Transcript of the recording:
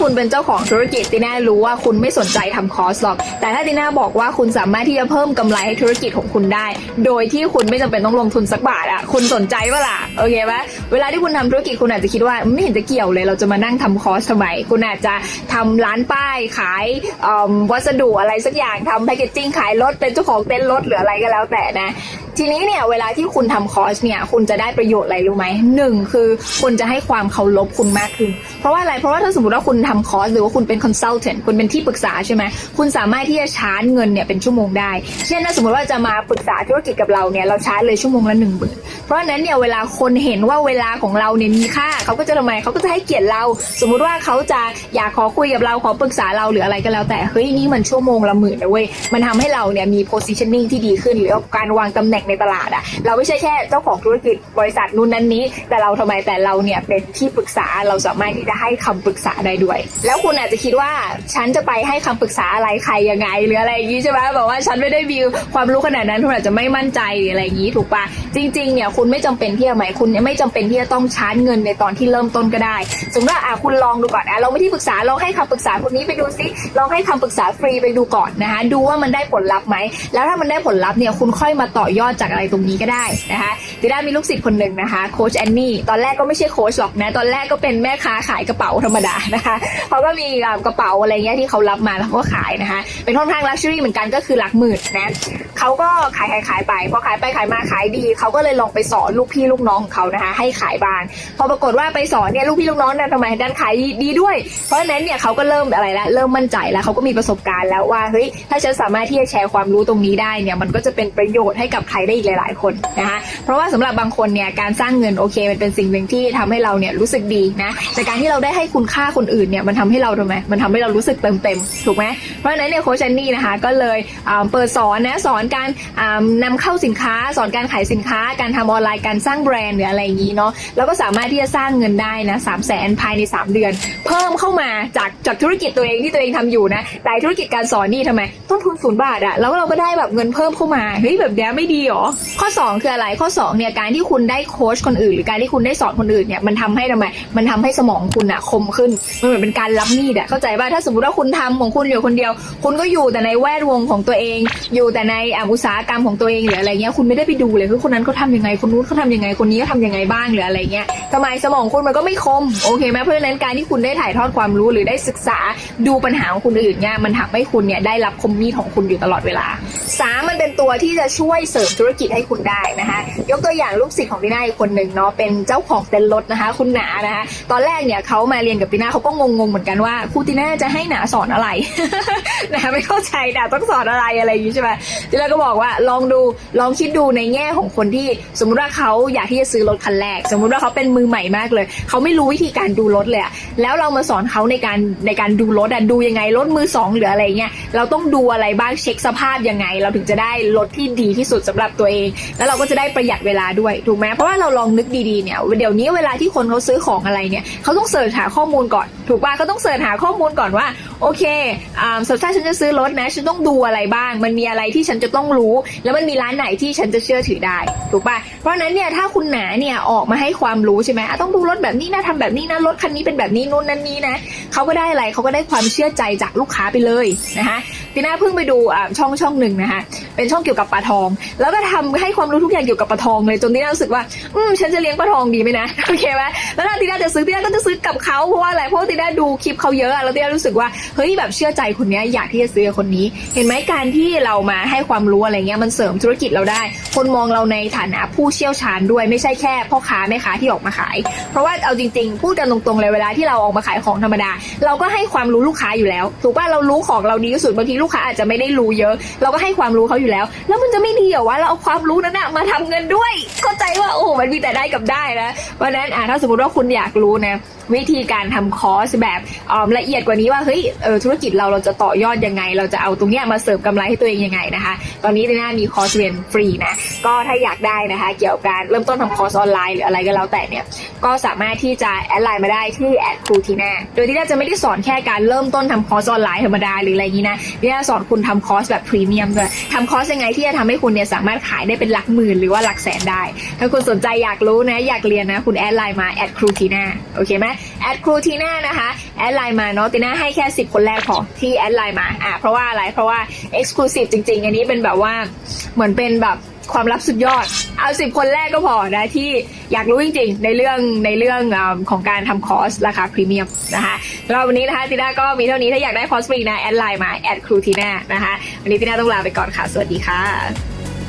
คุณเป็นเจ้าของธุรกิจติน่ารู้ว่าคุณไม่สนใจทำคอร์สหรอก แต่ถ้าติน่าบอกว่าคุณสามารถที่จะเพิ่มกำไรให้ธุรกิจของคุณได้ โดยที่คุณไม่จำเป็นต้องลงทุนสักบาทอะคุณสนใจปะล่ะโอเคไหมเวลาที่คุณทำธุรกิจคุณอาจจะคิดว่าไม่เห็นจะเกี่ยวเลย เราจะมานั่งทำคอร์สทำไมคุณอาจจะทำร้านป้ายขายวัสดุอะไรสักอย่างทำแพคเกจจิ้งขายรถเป็นเจ้าของเต็นท์รถหรืออะไรก็แล้วแต่นะ ทีนี้เนี่ยเวลาที่คุณทำคอร์สเนี่ยคุณจะได้ประโยชน์อะไรรู้ไหมหนึ่งคือคุณจะให้ความเคารพคุณมากขึ้น เพราะว่าอะไรเพราะว่าถ้าสมมติว่าคุณทำคอร์สหรือว่าคุณเป็นคอนซัลเทนต์คุณเป็นที่ปรึกษาใช่ไหมคุณสามารถที่จะชาร์จเงินเนี่ยเป็นชั่วโมงได้ เช่นถ้าสมมติว่าจะมาปรึกษาธุรกิจกับเราเนี่ยเราชาร์จเลยชั่วโมงละหนึ่งหมื่นเพราะฉะนั้นเนี่ยเวลาคนเห็นว่าเวลาของเราเนี่ยมีค่าเขาก็จะทำไมเขาก็จะให้เกียรติเรา สมมุติว่าเขาจะอยากขอคุยกับเราขอปรึกษาเราหรืออะไรก็แล้วแต่เฮ้ยนี่มันชั่วโมงละหมื่นนะเว้ยมันทำให้เราเนี่ยมี positioning ที่ดีขึ้นหรือการวางตำแหน่งในตลาดอะเราไม่ใช่แค่เจ้าของธุรกิจบริษัทนู้นนั้นนี้ แต่เราทำไมแต่เราเนี่ยเป็นที่ปรึกษาเราสามารถที่จะให้คำปรึกษาได้ด้วย แล้วคุณอาจจะคิดว่าฉันจะไปให้คำปรึกษาอะไรใครยังไง หรืออะไรอย่างนี้ใช่ไหมบอกว่าฉันไม่ได้มีความรู้ขนาดนั้นคุณอาจจะไม่มั่นใจหรืออะไรอย่างนี้ถูกปะจริงๆเนี่ยคุณไม่จำเป็นที่จะไหมคุณไม่จำเป็นที่จะต้องชาร์จเงินในตอนที่เริ่มต้นก็ได้สมมติว่าอะคุณลองดูก่อนอะลองไปที่ปรึกษาลองให้คำปรึกษาคนนี้ไปดูซิลองให้คำปรึกษาฟรีไปดูก่อนนะคะดูว่ามันได้ผลลัพธ์ไหมแล้วถ้ามันได้ผลลัพธ์เนี่ยคุณค่อยมาต่อยอดจากอะไรตรงนี้ก็ได้นะคะทีด้ามีลูกศิษย์คนหนึ่งนะคะโค้ชแอนนี่ตอนแรกก็ไม่ใช่โค้ชหรอกนะตอนแรกก็เป็นแม่ค้าขายกระเป๋าธรรมดานะคะเขาก็มีกระเป๋าอะไรเงี้ยที่เขารับมาแล้วก็ขายนะคะเป็นค่อนข้างลักชัวรี่เหมือนกันก็คือหลักหมื่นนะ เขาก็ขายขายขายไปพอขายไปขายมาขายดีเขาก็เลยลองไปสอนลูกพี่ลูกน้องของเขานะคะ ให้ขายบ้างพอปรากฏว่าไปสอนเนี่ยลูกพี่ลูกน้องเนี่ยทำไมดันขายดีด้วย เพราะฉะนั้นเนี่ยเขาก็เริ่มอะไรละเริ่มมั่นใจแล้วเขาก็มีประสบการณ์แล้วว่าเฮ้ยถ้าฉันสามารถที่จะแชร์ความรู้ตรงนี้ได้เนี่ยมันก็จะเป็นประโยชน์ให้กับใครได้อีกหลาย ๆ คนนะคะเพราะว่าสำหรับบางคนเนี่ยการสร้างเงินโอเค มันเป็นสิ่งหนึ่งที่ทำให้เราเนี่ยรู้สึกดีนะแต่การที่เราได้ให้คุณค่าคนอื่นเนี่ยมันทำให้เราทำไมมันทำให้เรารู้สึกเต็มเต็มๆถูกไหมเพราะฉะนั้นเนี่ยโคชแอนนี่นะคะก็เลยเปิดสอนนะสอนการอ่านำเข้าสินค้า สอนการขายสินค้า การทำออนไลน์การสร้างแบรนด์หรืออะไรอย่างนี้เนาะแล้วก็สามารถที่จะสร้างเงินได้นะสามแสนภายใน 3 เดือน เพิ่มเข้ามาจากจากธุรกิจตัวเองที่ตัวเองทำอยู่นะแต่ธุรกิจการสอนนี่ทำไมต้นทุนศูนย์บาทอะแล้วเราก็ได้แบบเงินเพิ่มเข้ามาเฮ้ยแบบนี้ไม่ดีหรอข้อ 2 คืออะไรข้อ2เนี่ยการที่คุณได้โค้ชคนอื่น หรือการที่คุณได้สอนคนอื่นเนี่ยมันทำให้ทำไมมันทำให้สมองคุณอะคมขึ้นมันเหมือนเป็นการรับมีดอะเข้าใจป่ะถ้าสมมติว่าคุณทำของคุณอยู่คนเดียว คุณก็อยู่แต่ในแวดวงของตัวเอง อยู่แต่ในอะอุตสาหกรรมของตัวเองหรืออะไรเงี้ยคุณไม่ได้ไปดูเลยคือคนนั้นเขาทำยังไงคนนู้นเขาทำยังไงคนนี้เขาทำยังไงบ้างหรืออะไรเงี้ยทำไมสมองคุณมันก็ไม่คมโอเคไหมเพราะฉะนั้นการที่คุณได้ถ่ายทอดความรู้หรือได้ศึกษาดูปัญหาของคนอื่นเนี่ยมันทำให้คุณเนี่ยได้รับคมมีดของคุณอยู่ตลอดเวลาสามมันเป็นตัวที่จะช่วยเสริมธุรกิจให้คุณได้นะคะยกตัวอย่างลูกศิษย์ของตีน่าอีกคนหนึ่งเนาะเป็นเจ้าของเต็นท์รถนะคะ คุณหนานะคะตอนแรกเนี่ยเขามาเรียนกับตีน่าเขาก็งงๆเหมือนกันว่าครูตีน่าจะให้หนาสอนอะไรนะคะไม่เข้าใจหนาต้องสอนอะไรอะไรอย่างนี้ใช่ไหมตีน่าก็บอกว่าลองดูลองคิดดูในแง่ของคนที่ สมมุติว่าเขาอยากที่จะซื้อรถคันแรก สมมุติว่าเขาเป็นมือใหม่มากเลยเขาไม่รู้วิธีการดูรถเลยอะแล้วเรามาสอนเขาในการในการดูรถอะดูยังไงรถมือสองหรืออะไรเงี้ยเราต้องดูอะไรบ้างเช็คสภาพยังไง เราถึงจะได้รถที่ดีที่สุดสำหรับตัวเอง แล้วเราก็จะได้ประหยัดเวลาด้วยถูกไหมเพราะว่าเราลองนึกดีๆเนี่ยเดี๋ยวนี้เวลาที่คนเขาซื้อของอะไรเนี่ยเขาต้องเสิร์ชหาข้อมูลก่อน ถูกป่ะเขาต้องเสิร์ชหาข้อมูลก่อนว่าโอเคอ่าสมมติถ้าฉันจะซื้อรถนะฉันต้องดูอะไรบ้าง มันมีอะไรที่ฉันจะต้องรู้ แล้วมันมีร้านไหนที่ฉันจะเชื่อถือได้ ถูกป่ะ เพราะนั้นเนี่ยถ้าคุณหนาเนี่ยออกมาให้ความรู้ใช่ไหมต้องดูรถแบบนี้นะทำแบบนี้นะรถคันนี้เป็นแบบนี้นู่นนั่นนี้นะเขาก็ได้อะไรเขาก็ได้ความเชื่อใจจากลูกค้าไปเลยนะคะ ทีน่าเพิ่งไปดูอ่าช่องช่องหนึ่งนะคะเป็นช่องเกี่ยวกับปลาทอง แล้วก็ทำให้ความรู้ทุกอย่างเกี่ยวกับปลาทองเลยจนทีน่ารู้สึกว่าอืมฉันจะเลี้ยงปลาทองดีไหมนะโอเคไหมแล้วถ้าทีน่าจะซื้อทีน่าก็จะซื้อกับเขาเพราะว่าอะไรเพราะว่าทีน่าดูคลิปเขาเยอะแล้วทีน่ารู้สึกว่าเฮ้ยแบบเชื่อใจคนนี้อยากที่จะซื้อคนนี้ เห็นไหมการที่เรามาให้ความรู้อะไรเงี้ยมันเสริมธุรกิจเราได้ คนมองเราในฐานะผู้เชี่ยวชาญด้วยไม่ใช่แค่พ่อค้าแม่ค้าที่ออกมาขาย เพราะว่าเอาจริงๆพูดกันตรงๆเลยเวลาที่เราออกมาขายของธรรมดา เราก็ให้ความรู้ลูกค้าอยู่แล้ว ถูกป่ะเรารู้ของเราดีที่สุดบางทีลูกค้าอาจจะไม่ได้รู้เยอะ เราก็ให้ความรู้เขาอยู่แล้ว แล้วมันจะไม่ดีเหรอว่าเราเอาความรู้นั้นนะมาทำเงินด้วย เข้าใจว่าโอ้มันมีแต่ได้กับได้นะเพราะฉะนั้นอะถ้าสมมติว่าคุณอยากรู้นะวิธีการทำคอร์สแบบละเอียดกว่านี้ว่าเฮ้ยธุรกิจเราเราจะต่อยอดยังไง เราจะเอาตรงเนี้ยมาเสริมกำไรให้ตัวเองยังไงนะคะ ตอนนี้ดีน่ามีคอร์สเรียนฟรีนะก็ถ้าอยากได้นะคะ เกี่ยวกับการเริ่มต้นทำคอร์สออนไลน์หรืออะไรก็แล้วแต่เนี่ยก็สามารถที่จะแอดไลน์มาได้ที่แอดครูทีน่าโดยที่น่าจะไม่ได้สอนแค่การเริ่มต้นทำคอร์สออนไลน์ธรรมดาหรืออะไรงนี้นะดีน่าสอนคุณทำคอร์สแบบพรีเมียมด้วยทำคอร์สยังไงที่จะทำให้คุณเนี่ยสามารถขายได้เป็นหลักหมื่นหรือว่าหลักแสนได้ ถ้าคุณสนใจอยากรู้นะอยากเรียนนะคุณแอดไลน์มาแอดครูทีน่าโอเคไหมแอดครูทีน่านะคะแอดไลน์มาเนาะติน่าให้แค่ 10 คนแรกพอที่แอดไลน์มาอะเพราะว่าอะไรเพราะว่า Exclusive จริง ๆ อันนี้เป็นแบบว่าเหมือนเป็นแบบความลับสุดยอด เอา10คนแรกก็พอนะที่อยากรู้จริงๆ ในเรื่องในเรื่องอของการทำคอร์สราคาพรีเมียมนะคะแล้ววันนี้นะคะติน่าก็มีเท่านี้ถ้าอยากได้คอร์สฟรีนะ แอดไลน์มา แอดครูทีน่านะคะ วันนี้ติน่าต้องลาไปก่อนค่ะ สวัสดีค่ะ